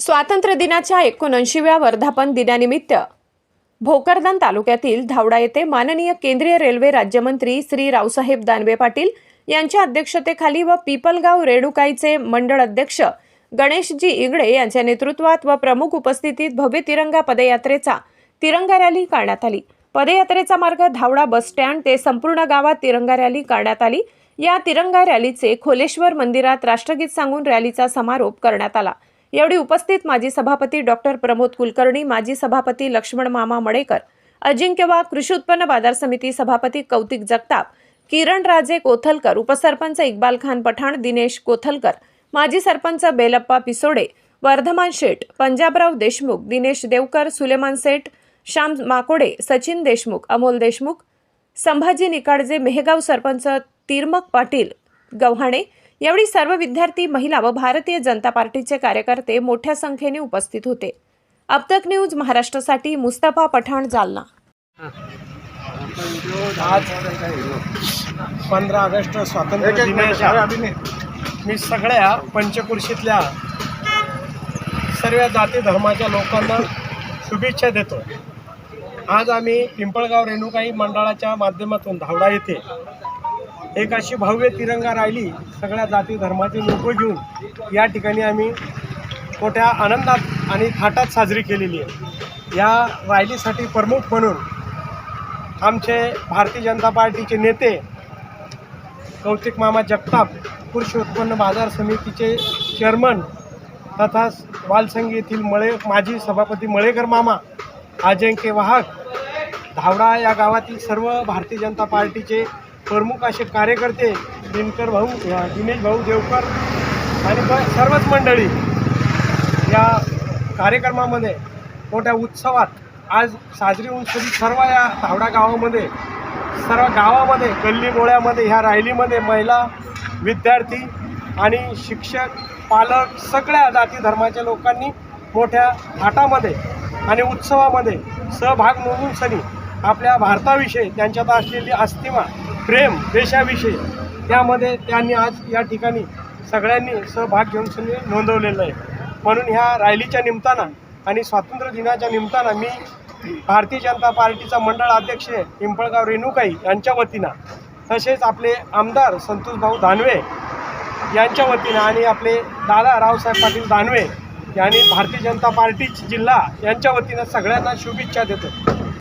स्वातंत्र्य दिनाच्या एकोणऐंशीव्या वर्धापन दिनानिमित्त भोकरदन तालुक्यातील धावडा येथे माननीय केंद्रीय रेल्वे राज्यमंत्री श्री रावसाहेब दानवे पाटील यांच्या अध्यक्षतेखाली व पिपलगाव रेणुकाईचे मंडळ अध्यक्ष गणेशजी इगडे यांच्या नेतृत्वात व प्रमुख उपस्थितीत भव्य तिरंगा पदयात्रेचा तिरंगा रॅली करण्यात आली. पदयात्रेचा मार्ग धावडा बस स्टँड ते संपूर्ण गावात तिरंगा रॅली करण्यात आली. या तिरंगा रॅलीचे खोलेश्वर मंदिरात राष्ट्रगीत सांगून रॅलीचा समारोप करण्यात आला. यावेळी उपस्थित माजी सभापती डॉक्टर प्रमोद कुलकर्णी माजी सभापती लक्ष्मण मामा मडेकर अजिंक्यवा कृषी उत्पन्न बाजार समिती सभापती कौतिक जगताप किरण राजे कोथलकर उपसरपंच इक्बाल खान पठाण दिनेश कोथलकर माजी सरपंच बेलप्पा पिसोडे वर्धमान शेठ पंजाबराव देशमुख दिनेश देवकर सुलेमान सेठ श्याम माकोडे सचिन देशमुख अमोल देशमुख संभाजी निकाडजे मेहगाव सरपंच तिरमक पाटील गव्हाणे यावेळी सर्व विद्यार्थी महिला व भारतीय जनता पार्टीचे कार्यकर्ते मोठ्या संख्येने उपस्थित होते. अबतक न्यूज महाराष्ट्रासाठी मुस्तफा पठाण जालना. आज पंधरा ऑगस्ट स्वातंत्र्य दिनाच्या मी सगळ्या पंचकृषीतल्या सर्व जाती धर्माच्या लोकांना शुभेच्छा देतो आज आम्ही पिंपळगाव रेणुकाई मंडळाच्या माध्यमातून धावडा येथे एक अशी भव्य तिरंगा राहिली सगळ्या जाती धर्माचे लोक घेऊन या ठिकाणी आम्ही मोठ्या आनंदात आणि थाटात साजरी केलेली आहे. या रायलीसाठी प्रमुख म्हणून आमचे भारतीय जनता पार्टीचे नेते कौतिक मामा जगताप कृषी उत्पन्न बाजार समितीचे चेअरमन तथा वालसंगी येथील मळे माजी सभापती मळेकर मामा अजिंक्य वाहक. धावडा या गावातील सर्व भारतीय जनता पार्टीचे प्रमुख असे कार्यकर्ते दिनकर भाऊ दिनेश भाऊ देवकर आणि सर्वच मंडळी या कार्यक्रमामध्ये मोठ्या उत्सवात आज साजरी होऊन सर्व या धावडा गावामध्ये सर्व गावामध्ये गल्ली गोळ्यामध्ये ह्या रायलीमध्ये महिला विद्यार्थी आणि शिक्षक पालक सगळ्या जाती धर्माच्या लोकांनी मोठ्या थाटामध्ये आणि उत्सवामध्ये सहभाग नोंदून सनी आपल्या भारताविषयी त्यांच्यात असलेली अस्तिमा प्रेम देशाविषयी त्यामध्ये त्यांनी आज या ठिकाणी सगळ्यांनी सहभाग घेऊन सनी नोंदवलेलं आहे. म्हणून ह्या रॅलीच्या निमित्तानं आणि स्वातंत्र्य दिनाच्या निमित्तानं मी भारतीय जनता पार्टीचा मंडळ अध्यक्ष पिंपळगाव रेणुकाई यांच्या वतीनं तसेच आपले आमदार संतोषभाऊ दानवे यांच्या वतीनं आणि आपले दादा रावसाहेब पाटील दानवे आणि भारतीय जनता पार्टी जिल्हा यांच्या वतीनं सगळ्यांना शुभेच्छा देतो.